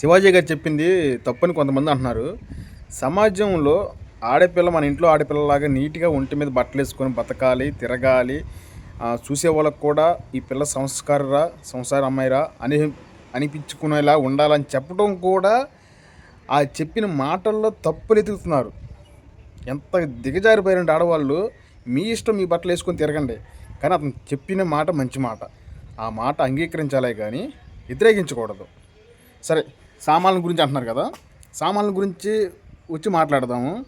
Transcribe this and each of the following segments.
శివాజీ గారు చెప్పింది తప్పని కొంతమంది అంటున్నారు. సమాజంలో ఆడపిల్ల మన ఇంట్లో ఆడపిల్లలాగా నీట్గా ఒంటి మీద బట్టలు వేసుకొని బతకాలి తిరగాలి చూసే వాళ్ళకు కూడా ఈ పిల్ల సంస్కారరా సంసార అమ్మాయిరా అని అనిపించుకునేలా ఉండాలని చెప్పడం కూడా ఆ చెప్పిన మాటల్లో తప్పులు ఎతుకుతున్నారు ఎంత దిగజారిపోయారంటే ఆడవాళ్ళు మీ ఇష్టం మీ బట్టలు వేసుకొని తిరగండి. కానీ అతను చెప్పిన మాట మంచి మాట. ఆ మాట అంగీకరించాలే కానీ వ్యతిరేకించకూడదు. సరే సామాన్ల గురించి అంటున్నారు కదా. సామాన్ల గురించి వచ్చి మాట్లాడదాము.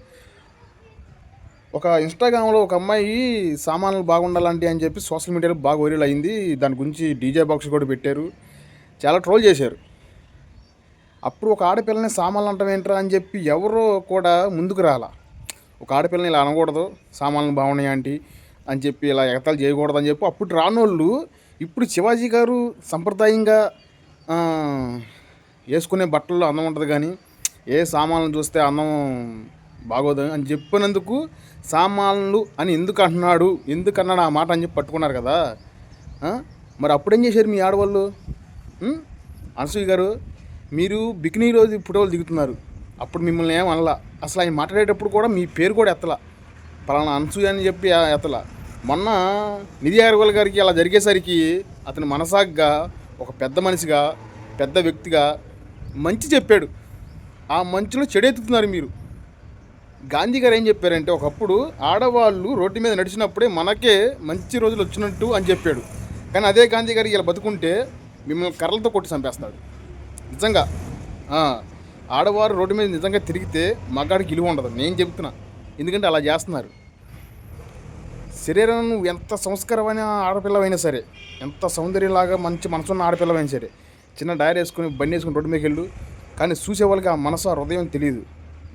ఒక ఇన్స్టాగ్రామ్లో ఒక అమ్మాయి సామాన్లు బాగుండాలంటే అని చెప్పి సోషల్ మీడియాలో బాగా వైరల్ అయింది. దాని గురించి డీజే బాక్స్ కూడా పెట్టారు. చాలా ట్రోల్ చేశారు. అప్పుడు ఒక ఆడపిల్లని సామాన్లు అంటాం ఏంట్రా అని చెప్పి ఎవరో కూడా ముందుకు రాలా. ఒక ఆడపిల్లని ఇలా అనకూడదు. సామాన్లు బాగున్నాయి ఆంటీ? అని చెప్పి ఇలా ఎగతాలు చేయకూడదు అని చెప్పి అప్పుడు రానోళ్ళు ఇప్పుడు శివాజీ గారు సంప్రదాయంగా వేసుకునే బట్టల్లో అందం ఉంటుంది కానీ ఏ సామాన్లు చూస్తే అందం బాగోదు అని చెప్పినందుకు సామాన్లు అని ఎందుకు అంటున్నాడు ఎందుకు అన్నాడు ఆ మాట అని చెప్పి పట్టుకున్నారు కదా. మరి అప్పుడేం చేశారు మీ ఆడవాళ్ళు? అనసూయ గారు మీరు బికినీ రోజు ఫోటోలు దిగుతున్నారు. అప్పుడు మిమ్మల్ని ఏం అనలా. అసలు ఆయన మాట్లాడేటప్పుడు కూడా మీ పేరు కూడా ఎత్తలా. పలానా అనసూయ అని చెప్పి ఆ- ఎత్తలా. మొన్న నిధి అగర్వాల్ గారికి అలా జరిగేసరికి అతను మనసాగ్గా ఒక పెద్ద మనిషిగా పెద్ద వ్యక్తిగా మంచి చెప్పాడు. ఆ మంచులో చెడెత్తుతున్నారు మీరు. గాంధీ గారు ఏం చెప్పారంటే ఒకప్పుడు ఆడవాళ్ళు రోడ్డు మీద నడిచినప్పుడే మనకే మంచి రోజులు వచ్చినట్టు అని చెప్పాడు. కానీ అదే గాంధీ గారు ఇలా బతుకుంటే మిమ్మల్ని కర్రలతో కొట్టి చంపేస్తాడు. నిజంగా ఆడవారు రోడ్డు మీద నిజంగా తిరిగితే మగాడికి ఇలువ ఉండదు. నేను చెప్తున్నా ఎందుకంటే అలా చేస్తున్నారు. శరీరం ఎంత సంస్కారమైన ఆడపిల్లవైనా సరే ఎంత సౌందర్యంలాగా మంచి మనసున్న ఆడపిల్లవైనా సరే చిన్న డైరీ వేసుకుని బండి వేసుకుని రోడ్డు మీకు వెళ్ళు. కానీ చూసే వాళ్ళకి ఆ మనసు ఆ హృదయం తెలియదు.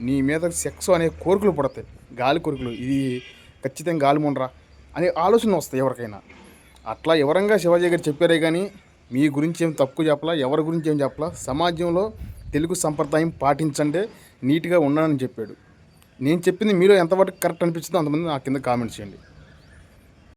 నీ మీద సెక్స్ అనే కోరికలు పడతాయి. గాలి కోరికలు. ఇది ఖచ్చితంగా గాలి ముండరా అనే ఆలోచన వస్తాయి ఎవరికైనా. అట్లా ఎవరంగా శివాజీ గారు చెప్పారే కానీ మీ గురించి ఏం తక్కువ చెప్పలా ఎవరి గురించి ఏం చెప్పలా సమాజంలో తెలుగు సంప్రదాయం పాటించండి నీట్గా ఉండాలని చెప్పాడు. నేను చెప్పింది మీరు ఎంతవరకు కరెక్ట్ అనిపించిందో అంతమంది నా కింద కామెంట్స్ చేయండి.